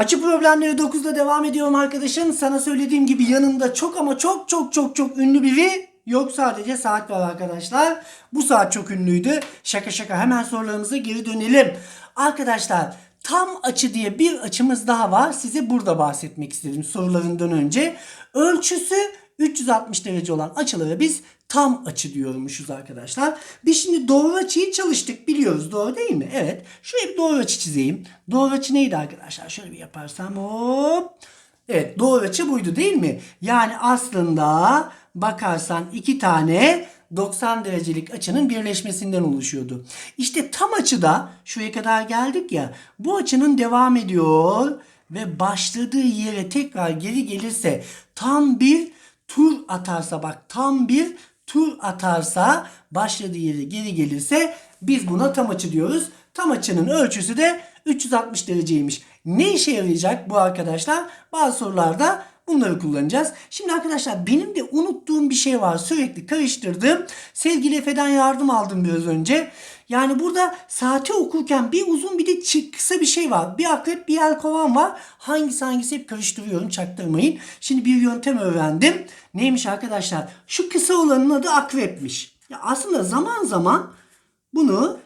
Açı problemleri 9'da devam ediyorum arkadaşım. Sana söylediğim gibi yanımda çok ama çok çok çok çok ünlü biri yok sadece saat var arkadaşlar. Bu saat çok ünlüydü. Şaka şaka hemen sorularımıza geri dönelim. Arkadaşlar tam açı diye bir açımız daha var. Size burada bahsetmek istedim sorularından önce. Ölçüsü 360 derece olan açılara biz tam açı diyormuşuz arkadaşlar. Biz şimdi doğru açıyı çalıştık biliyoruz doğru değil mi? Evet. Şöyle bir doğru açı çizeyim. Doğru açı neydi arkadaşlar? Şöyle bir yaparsam hop. Evet doğru açı buydu değil mi? Yani aslında bakarsan iki tane 90 derecelik açının birleşmesinden oluşuyordu. İşte tam açıda şuraya kadar geldik ya bu açının devam ediyor ve başladığı yere tekrar geri gelirse tam bir tur atarsa bak tam bir tur atarsa başladığı yere geri gelirse biz buna tam açı diyoruz. Tam açının ölçüsü de 360 dereceymiş. Ne işe yarayacak bu arkadaşlar? Bazı sorularda bunları kullanacağız. Şimdi arkadaşlar benim de unuttuğum bir şey var. Sürekli karıştırdım. Sevgili Efe'den yardım aldım biraz önce. Yani burada saati okurken bir uzun bir de kısa bir şey var. Bir akrep bir yelkovan var. Hangisi hangisi hep karıştırıyorum çaktırmayın. Şimdi bir yöntem öğrendim. Neymiş arkadaşlar? Şu kısa olanın adı akrepmiş. Ya aslında zaman zaman bunu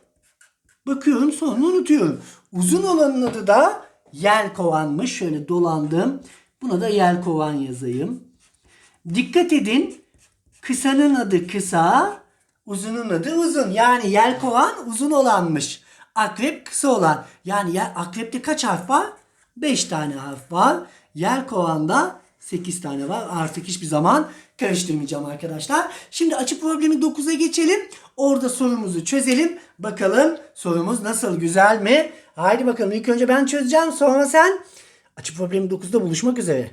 bakıyorum sonra unutuyorum. Uzun olanın adı da yelkovanmış. Şöyle dolandım. Buna da yelkovan yazayım. Dikkat edin. Kısanın adı kısa, uzunun adı uzun. Yani yelkovan uzun olanmış. Akrep kısa olan. Yani ya, akrepte kaç harf var? 5 tane harf var. Yelkovanda 8 tane var. Artık hiçbir zaman karıştırmayacağım arkadaşlar. Şimdi açı problemi 9'a geçelim. Orada sorumuzu çözelim. Bakalım sorumuz nasıl güzel mi? Haydi bakalım ilk önce ben çözeceğim sonra sen. Açı problemi 9'da buluşmak üzere.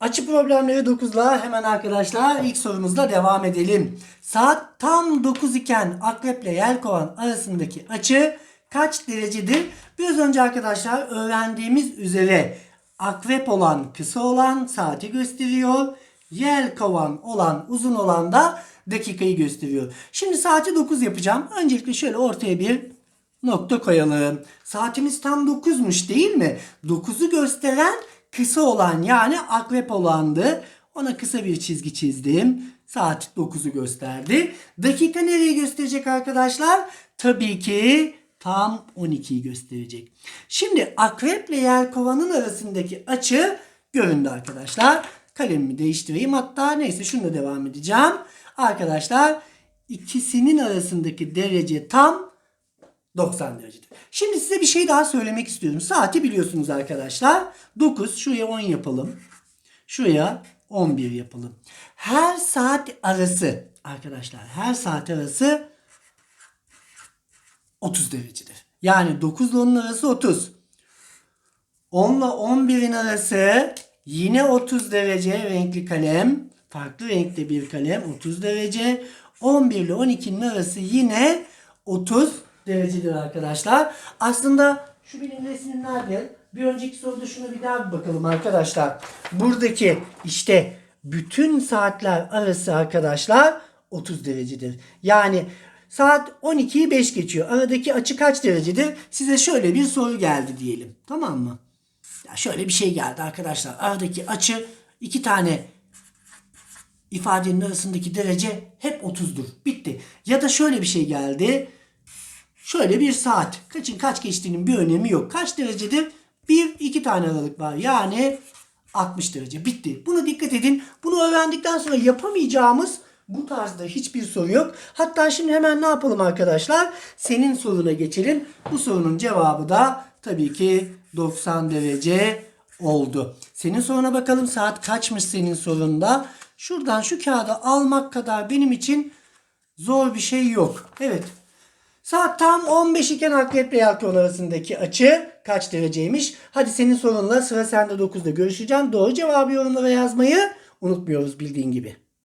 Açı problemleri 9'la hemen arkadaşlar ilk sorumuzla devam edelim. Saat tam 9 iken akreple yelkovan arasındaki açı kaç derecedir? Biraz önce arkadaşlar öğrendiğimiz üzere akrep olan kısa olan saati gösteriyor. Yelkovan olan uzun olan da dakikayı gösteriyor. Şimdi saati 9 yapacağım. Öncelikle şöyle ortaya bir nokta koyalım. Saatimiz tam 9'muş değil mi? 9'u gösteren kısa olan yani akrep olandı. Ona kısa bir çizgi çizdim. Saat 9'u gösterdi. Dakika nereye gösterecek arkadaşlar? Tabii ki tam 12'yi gösterecek. Şimdi akreple yelkovanın arasındaki açı göründü arkadaşlar. Kalemimi değiştireyim. Hatta neyse şununla devam edeceğim. Arkadaşlar ikisinin arasındaki derece tam 90 derecedir. Şimdi size bir şey daha söylemek istiyorum. Saati biliyorsunuz arkadaşlar. 9 şuraya 10 yapalım. Şuraya 11 yapalım. Her saat arası arkadaşlar her saat arası 30 derecedir. Yani 9 ile 10'un arası 30. 10 ile 11'in arası yine 30 derece renkli kalem. Farklı renkte bir kalem 30 derece. 11 ile 12'nin arası yine 30 derecedir arkadaşlar. Aslında şu bilinmesinin nerede? Bir önceki soruda şuna bir daha bir bakalım arkadaşlar. Buradaki işte bütün saatler arası arkadaşlar 30 derecedir. Yani saat 12'yi 5 geçiyor. Aradaki açı kaç derecedir? Size şöyle bir soru geldi diyelim. Tamam mı? Ya şöyle bir şey geldi arkadaşlar. Aradaki açı iki tane ifadenin arasındaki derece hep 30'dur. Bitti. Ya da şöyle bir şey geldi. Şöyle bir saat. Kaçın kaç geçtiğinin bir önemi yok. Kaç derecedir? Bir, iki tane aralık var. Yani 60 derece. Bitti. Buna dikkat edin. Bunu öğrendikten sonra yapamayacağımız bu tarzda hiçbir soru yok. Hatta şimdi hemen ne yapalım arkadaşlar? Senin soruna geçelim. Bu sorunun cevabı da tabii ki 90 derece oldu. Senin soruna bakalım saat kaçmış senin sorunda. Şuradan şu kağıdı almak kadar benim için zor bir şey yok. Evet. Saat tam 15 iken akreple yelkovan arasındaki açı kaç dereceymiş? Hadi senin sorunla sıra sende 9'da görüşeceğim. Doğru cevabı yorumlara yazmayı unutmuyoruz bildiğin gibi.